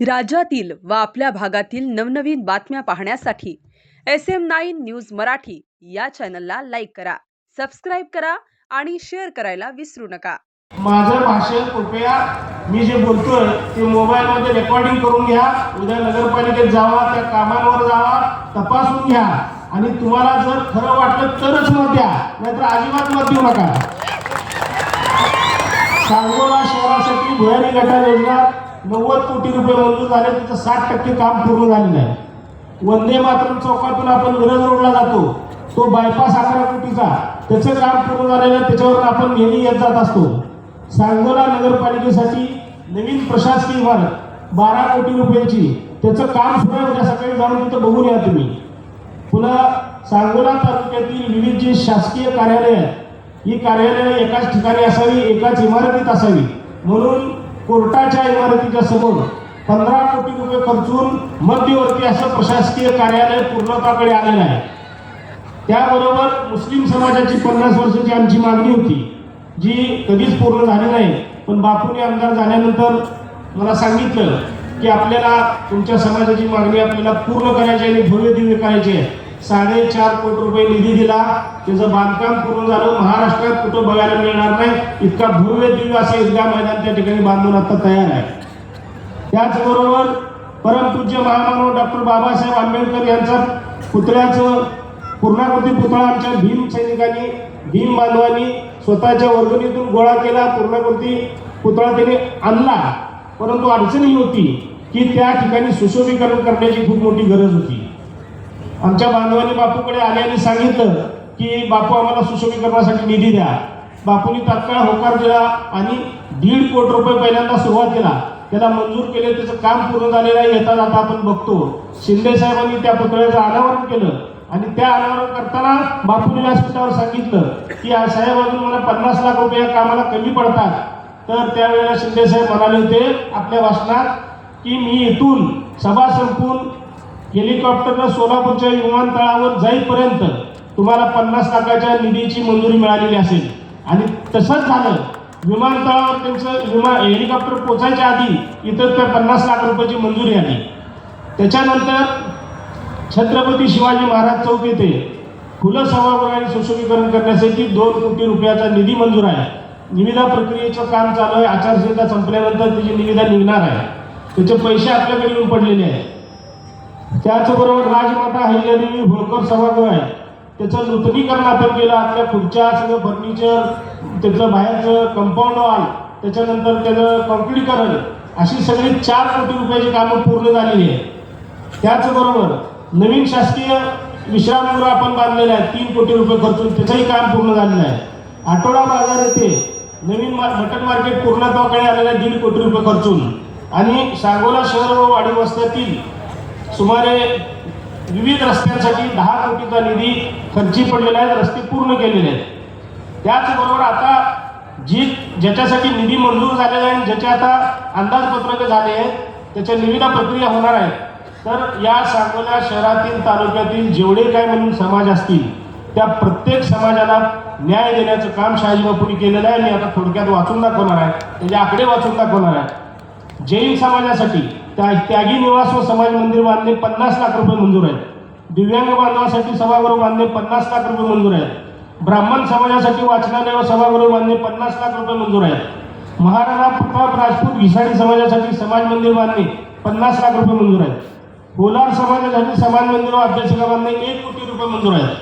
राज्यातील व आपल्या भागातील नवनवीन बातम्या पाहण्यासाठी S M nine news Marathi या चॅनलला लाईक करा सबस्क्राईब करा आणि शेअर करायला विसरू नका. माझं भाषण कृपया मी जे बोलतोय ते मोबाईलमध्ये रेकॉर्डिंग करून घ्या. उद्या नगरपालिकेत जावा त्या कामांवर जावा तपासून घ्या. आणि तुम्हाला जर खरं वाटलं तरच मत द्या नाहीतर अजिबात मत देऊ नका. सांगोला शहरासाठी भुयारी गटार योजना नव्वद कोटी रुपये मंजूर झाले त्याचं साठ टक्के काम पूर्ण झालेलं आहे वंदे मातरम चौकातून आपण मिरज रोडला जातो. तो बायपास अकरा कोटीचा. त्याचं काम पूर्ण झालेलं आहे त्याच्यावर आपण नेहमी येत जात असतो. सांगोला नगरपालिकेसाठी नवीन प्रशासकीय इमारत बारा कोटी रुपयाची. त्याचं काम सुरू आहे उद्या सकाळी जाऊन तिथं बघून या तुम्ही. पुन्हा सांगोला तालुक्यातील विविध जी शासकीय कार्यालय आहेत ही कार्यालय एकाच ठिकाणी असावी एकाच इमारतीत असावी. म्हणून कोर्टाच्या इमारतीच्या समोर पंधरा कोटी रुपये खर्चून मध्यवर्ती असं प्रशासकीय कार्यालय पूर्णताकडे आलेलं आहे. त्याबरोबर मुस्लिम समाजाची पन्नास वर्षाची आमची मागणी होती जी कधीच पूर्ण झाली नाही. पण बापूने आमदार झाल्यानंतर मला सांगितलं की आपल्याला तुमच्या समाजाची मागणी आपल्याला पूर्ण करायची आणि भव्य दिव्य करायची आहे. साडेचार कोटी रुपये निधी दिला. त्याचं बांधकाम पूर्ण झालं. महाराष्ट्रात कुठं बघायला मिळणार नाही. इतका भव्य दिव्य असं ईदगाह मैदान त्या ठिकाणी बांधून आता तयार आहे. त्याचबरोबर परमपूज्य महामानव डॉक्टर बाबासाहेब आंबेडकर यांचा पुतळ्याचं पूर्णाकृती पुतळा आमच्या भीम सैनिकांनी भीम बांधवांनी स्वतःच्या वर्गणीतून गोळा केला. पूर्णाकृती पुतळा त्यांनी आणला. परंतु अडचण ही होती की त्या ठिकाणी सुशोभीकरण करण्याची खूप मोठी गरज होती. आमच्या बांधवांनी बापूकडे आले आणि सांगितलं की बापू आम्हाला सुशोभीकरणासाठी निधी द्या. बापूंनी तात्काळ होकार दिला आणि दीड कोटी रुपये पहिल्यांदा सुरुवात केला. त्याला मंजूर केले त्याचं काम पूर्ण झालेलं आहे येता जाता आपण बघतो. शिंदे साहेबांनी त्या पुतळ्याचं अनावरण केलं आणि त्या अनावरण करताना बापूंनी व्यासपीठावर सांगितलं की साहेब अजून मला पन्नास लाख रुपये या कामाला कमी पडतात. तर त्यावेळेला शिंदे साहेब म्हणाले होते आपल्या भाषणात की मी इथून सभा संपून हेलिकॉप्टरनं सोलापूरच्या विमानतळावर जाईपर्यंत तुम्हाला पन्नास लाखाच्या निधीची मंजुरी मिळालेली असेल. आणि तसंच झालं विमानतळावर त्यांचं विमान हेलिकॉप्टर पोचायच्या आधी इतर त्या पन्नास लाख रुपयाची मंजुरी आली. त्याच्यानंतर छत्रपती शिवाजी महाराज चौक येथे फुलं सभागृहाने सुशोभीकरण करण्यासाठी दोन कोटी रुपयाचा निधी मंजूर आहे. निविदा प्रक्रियेचं काम चालू आहे. आचारसंहिता संपल्यानंतर त्याची निविदा निघणार आहे. त्याचे पैसे आपल्याकडे येऊन पडलेले आहेत. त्याचबरोबर राजमाता अहिल्यादेवी होळकर सभागृह आहे. त्याचं नूतनीकरण आपण केलं आपल्या खुर्च्या सगळं फर्निचर त्याचं बाहेरचं कंपाऊंड वॉल त्याच्यानंतर त्याचं कॉन्क्रीटकरण अशी सगळी चार कोटी रुपयाची कामं पूर्ण झालेली आहे त्याचबरोबर नवीन शासकीय विश्रामगृह आपण बांधलेलं आहे तीन कोटी रुपये खर्चून त्याचंही काम पूर्ण झालेलं आहे. आठवडा बाजार येथे नवीन मा मटन मार्केट पूर्णत्वाकडे आलेलं आहे दीड कोटी रुपये खर्चून. आणि सांगोला शहर व वाडी वस्त्यातील सुमारे विविध रस्त्यांसाठी दहा कोटीचा निधी खर्ची पडलेला आहे रस्ते पूर्ण केलेले आहेत. त्याचबरोबर आता जी ज्याच्यासाठी निधी मंजूर झालेला आहे आणि ज्याचे आता अंदाजपत्रक झाले आहेत त्याच्या निविदा प्रक्रिया होणार आहे तर या सांगोला शहरातील तालुक्यातील जेवढे काय म्हणून समाज असतील त्या प्रत्येक समाजाला न्याय देण्याचं काम शहाजी बापूंनी केलेलं आहे. मी आता थोडक्यात वाचून दाखवणार आहे. त्याचे आकडे वाचून दाखवणार आहे. जैन समाजासाठी त्या त्यागी निवास व समाज मंदिर बांधणे पन्नास लाख रुपये मंजूर आहेत. दिव्यांग बांधवासाठी सभागृह बांधणे पन्नास लाख रुपये मंजूर आहेत. ब्राह्मण समाजासाठी वाचनालय व सभागृह बांधणे पन्नास लाख रुपये मंजूर आहेत. महाराणा प्रताप राजपूत घिसाडी समाजासाठी समाज मंदिर बांधणे पन्नास लाख रुपये मंजूर आहेत. कोलार समाजासाठी समाज मंदिर व अभ्यासिका बांधणे एक कोटी रुपये मंजूर आहेत.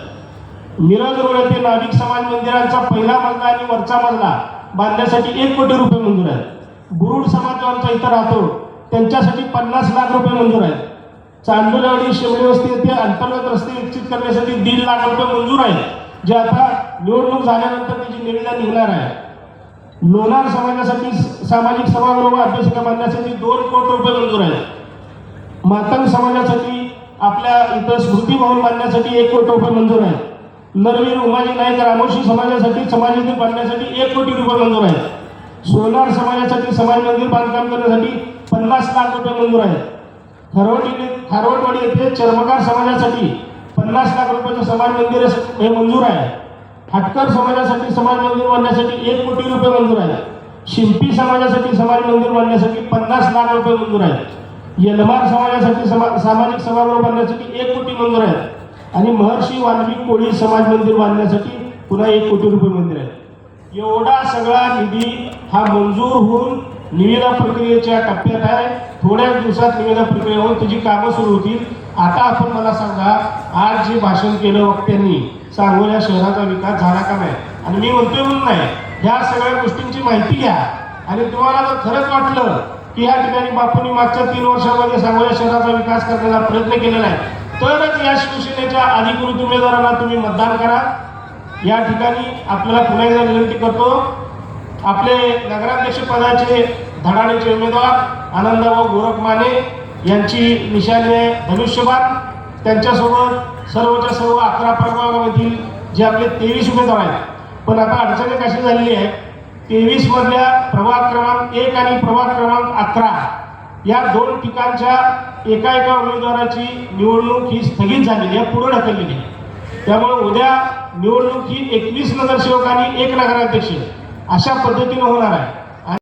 मिरज रोड येथे नाभिक समाज मंदिरांचा पहिला मजला आणि वरचा मजला बांधण्यासाठी एक कोटी रुपये मंजूर आहेत. गुरुड समाजांचा इतर इथं राहतो त्यांच्यासाठी पन्नास लाख रुपये मंजूर आहेत. चांदोलवाडी शिवडी वस्ती येथे अंतर्गत रस्ते विकसित करण्यासाठी दीड लाख रुपये मंजूर आहेत. जे आता निवडणूक झाल्यानंतर त्याची निविदा निघणार आहे. लोणार समाजासाठी स- सामाजिक सभागृह व बांधण्यासाठी दोन कोटी रुपये मंजूर आहेत. मातंग समाजासाठी आपल्या इथं स्मृती भवन बांधण्यासाठी एक कोटी रुपये मंजूर आहेत. नरवीर उमाजी नाईक रामोशी समाजासाठी समाज मंदिर बांधण्यासाठी एक कोटी रुपये मंजूर आहेत. सोनार समाजासाठी समाज मंदिर बांधकाम करण्यासाठी पन्नास लाख रुपये मंजूर आहेत. खरवडी खारवटवाडी येथे चर्मकार समाजासाठी पन्नास लाख रुपयाचं समाज मंदिर हे मंजूर आहे. हटकर समाजासाठी समाज मंदिर बांधण्यासाठी एक कोटी रुपये मंजूर आहे. शिंपी समाजासाठी समाज मंदिर बांधण्यासाठी पन्नास लाख रुपये मंजूर आहे. यलमार समाजासाठी समा सामाजिक सभागृह बांधण्यासाठी एक कोटी मंजूर आहे. आणि महर्षी वाल्मिक कोळी समाज मंदिर बांधण्यासाठी पुन्हा एक कोटी रुपये मंदिर आहे. एवढा सगळा निधी हा मंजूर होऊन निविदा प्रक्रियेच्या टप्प्यात आहे. थोड्याच दिवसात निविदा प्रक्रिया होऊन तुझी कामं सुरू होतील. आता आपण मला सांगा आज जे भाषण केलं वक्त्यांनी सांगोल्या शहराचा विकास झाला का नाही? आणि मी म्हणतोय म्हणून नाही. ह्या सगळ्या गोष्टींची माहिती घ्या. आणि तुम्हाला जर खरंच वाटलं की या ठिकाणी बापूंनी मागच्या तीन वर्षामध्ये सांगोल्या शहराचा विकास करण्याचा प्रयत्न केलेला आहे तरच या शिवसेनेच्या अधिकृत उमेदवारांना तुम्ही मतदान करा. या ठिकाणी आपल्याला पुन्हा एकदा विनंती करतो आपले नगराध्यक्ष पदाचे धडाडेचे उमेदवार आनंदभाऊ गोरख माने यांची निशाने धनुष्यबाण त्यांच्यासोबत सर्वच्या सर्व अकरा प्रभागामधील जे आपले तेवीस उमेदवार आहेत. पण आता अडचणी कशी झालेली आहे तेवीस मधल्या प्रभाग क्रमांक एक आणि प्रभाग क्रमांक अकरा या दोन ठिकाणच्या एका एका उमेदवाराची निवडणूक ही स्थगित झालेली आहे पुढे ढकललेली आहे. त्यामुळे उद्या निवडणूक ही एकवीस नगरसेवक आणि एक नगराध्यक्ष अशा पद्धतीनं होणार आहे.